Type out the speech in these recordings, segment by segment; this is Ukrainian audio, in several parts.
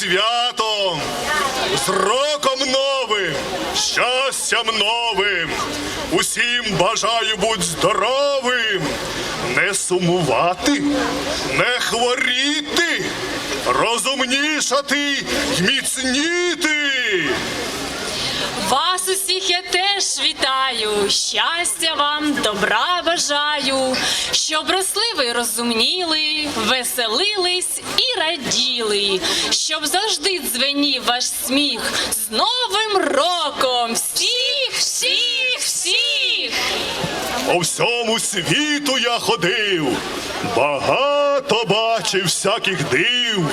святом, з роком новим, щастям новим. Усім бажаю бути здоровим, не сумувати, не хворіти, розумнішати й міцніти. Я теж вітаю, щастя вам, добра бажаю, щоб росли ви розумніли, веселились і раділи, щоб завжди дзвенів ваш сміх з Новим роком! Всіх, всіх, всіх! По всьому світу я ходив, багато бачив всяких див,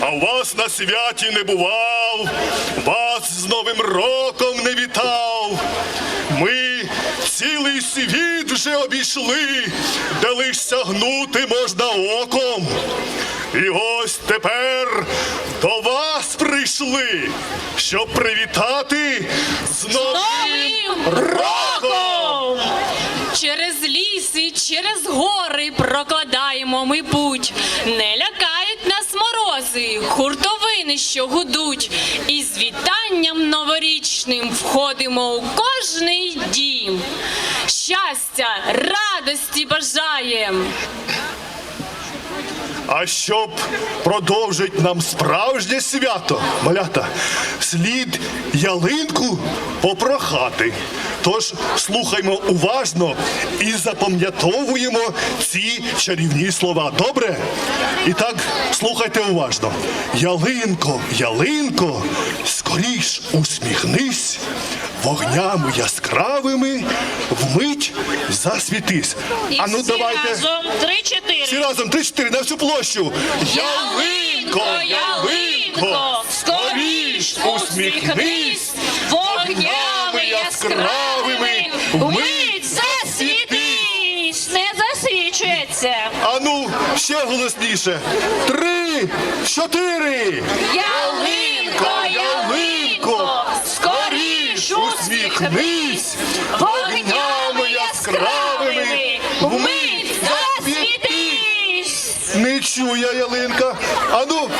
а у вас на святі не бував, вас з Новим роком не вітав. Ми цілий світ вже обійшли, де лиш сягнути можна оком. І ось тепер до вас прийшли, щоб привітати з Новим Новим роком! Через ліси, через гори прокладаємо ми путь. Не лякають нас морози, хуртовини, що гудуть. І з вітанням новорічним входимо у кожний дім. Щастя, радості бажаєм. А щоб продовжить нам справжнє свято, малята, слід ялинку попрохати. Тож слухаймо уважно і запам'ятовуємо ці чарівні слова. Добре? І так, слухайте уважно. Ялинко, ялинко, скоріш усміхнись, вогнями яскравими вмить засвітись. А ну давайте. разом три-чотири. Всі разом три-чотири на всю площу. Ялинко, ялинко, скоріш усміхнись, вогнями яскравими вмить засвітись. Не засвічується. А ну, ще голосніше. Три, чотири. Ялинко, ялинко, скоріш усміхнись, вогнями яскравими вмить засвітись. Не чує ялинка. А ну,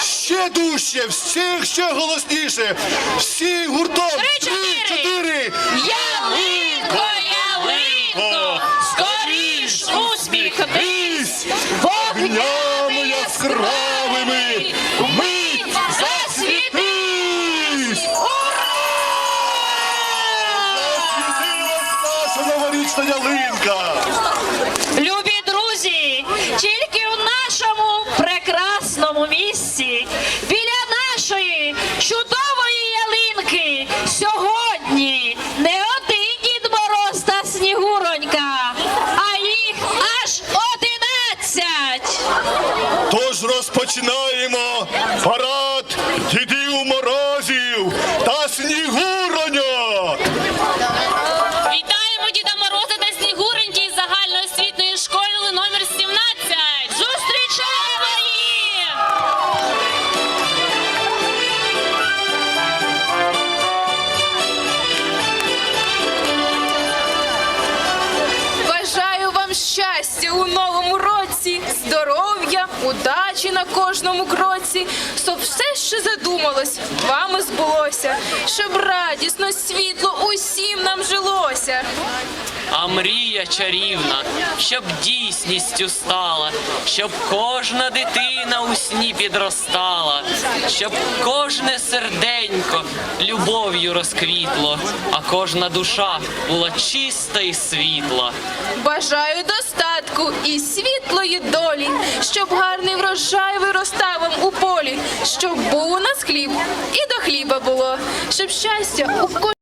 ще дужче, всіх ще голосніше. Всі гуртом. Три-чотири. чотири. Ялинко, вогнями розпочинаємо парад дідів морозів та снігуроньок! Вітаємо Діда Мороза та Снігуреньки із загальноосвітньої школи номер 17. Зустрічаємо їх! Бажаю вам щастя у новому році, здоров'я, удачі на кожному кроці, щоб все, що задумалось, вами збулося, щоб радісно, світло усім нам жилося. А мрія чарівна, щоб дійсністю стала, щоб кожна дитина у сні підростала, щоб кожне серденько любов'ю розквітло, а кожна душа була чиста і світла. Бажаю достатку і світлої долі, врожай у полі, щоб був у нас хліб і до хліба було, щоб щастя у кожній